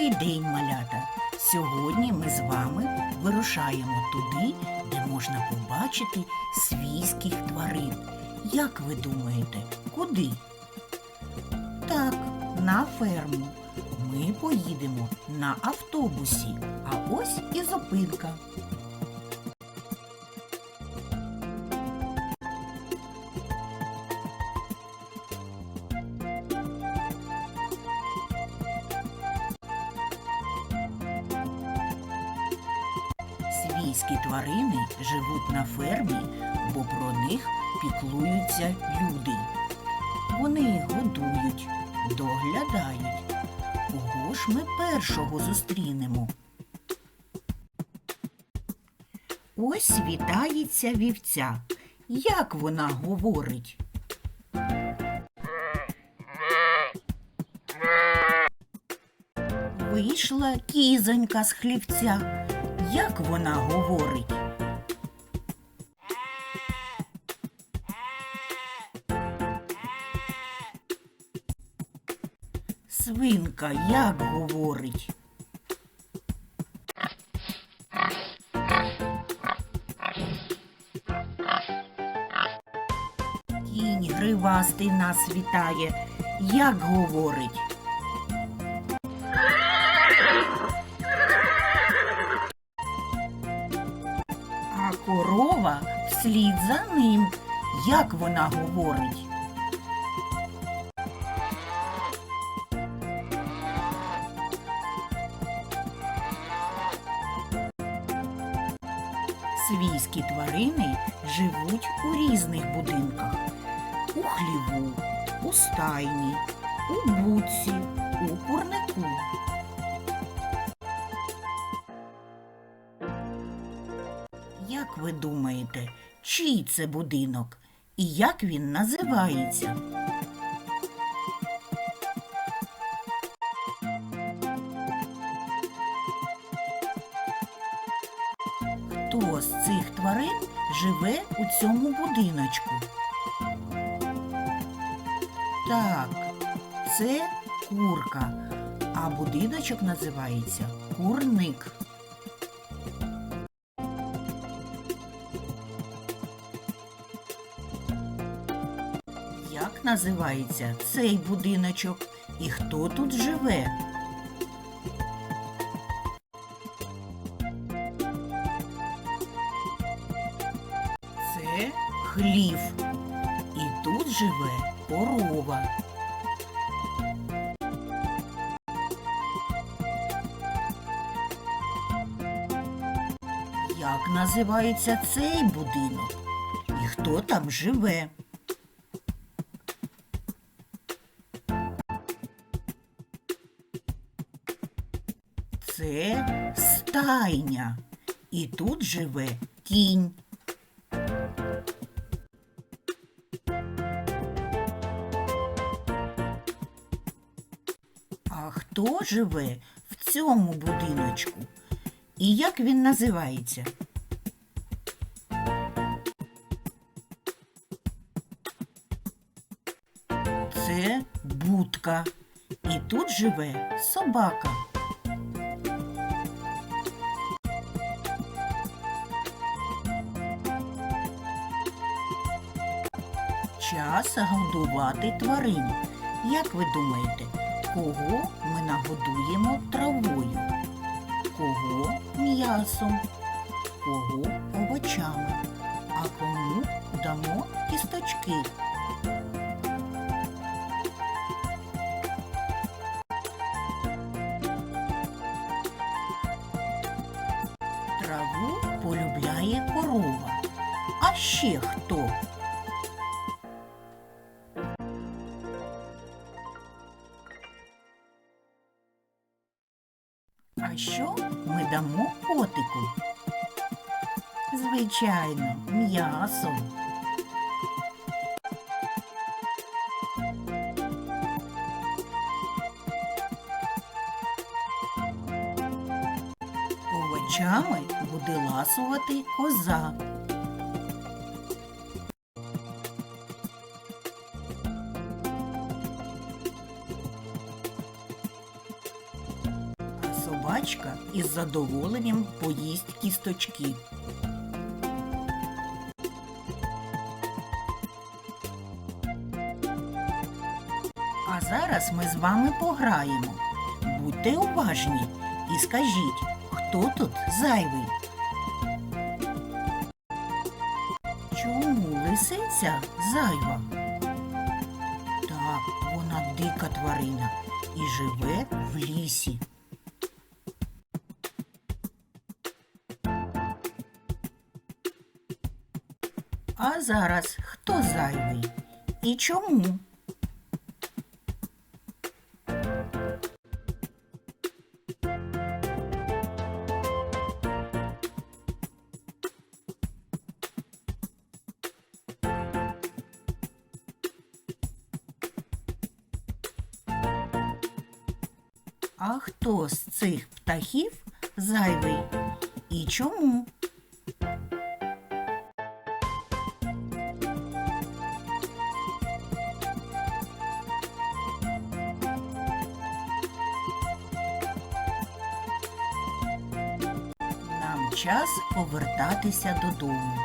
Добрий день, малята! Сьогодні ми з вами вирушаємо туди, де можна побачити свійських тварин. Як ви думаєте, куди? Так, на ферму. Ми поїдемо на автобусі, а ось і зупинка. Свійські тварини живуть на фермі, бо про них піклуються люди. Вони годують, доглядають. Кого ж ми першого зустрінемо? Ось вітається вівця. Як вона говорить? Вийшла кізонька з хлівця. Як вона говорить? Свинка як говорить? Кінь гривастий нас вітає. Як говорить? Вслід за ним. Як вона говорить? Свійські тварини живуть у різних будинках. У хліву, у стайні, у буці, у курнику. Як ви думаєте, чий це будинок і як він називається? Хто з цих тварин живе у цьому будиночку? Так, це курка, а будиночок називається курник. Як називається цей будиночок і хто тут живе? Це хлів. І тут живе корова. Як називається цей будинок? І хто там живе? Це стайня. І тут живе кінь. А хто живе в цьому будиночку? І як він називається? Це будка. І тут живе собака. Час годувати тварин. Як ви думаєте, кого ми нагодуємо травою? Кого м'ясом? Кого овочами? А кому дамо кісточки? Траву полюбляє корова. А ще хто? Ми дамо котику? Звичайно, м'ясо. Овочами буде ласувати коза. Із задоволенням поїсть кісточки. А зараз ми з вами пограємо. Будьте уважні і скажіть, хто тут зайвий? Чому лисиця зайва? Так, вона дика тварина і живе в лісі. А зараз хто зайвий? І чому? А хто з цих птахів зайвий? І чому? Час повертатися додому.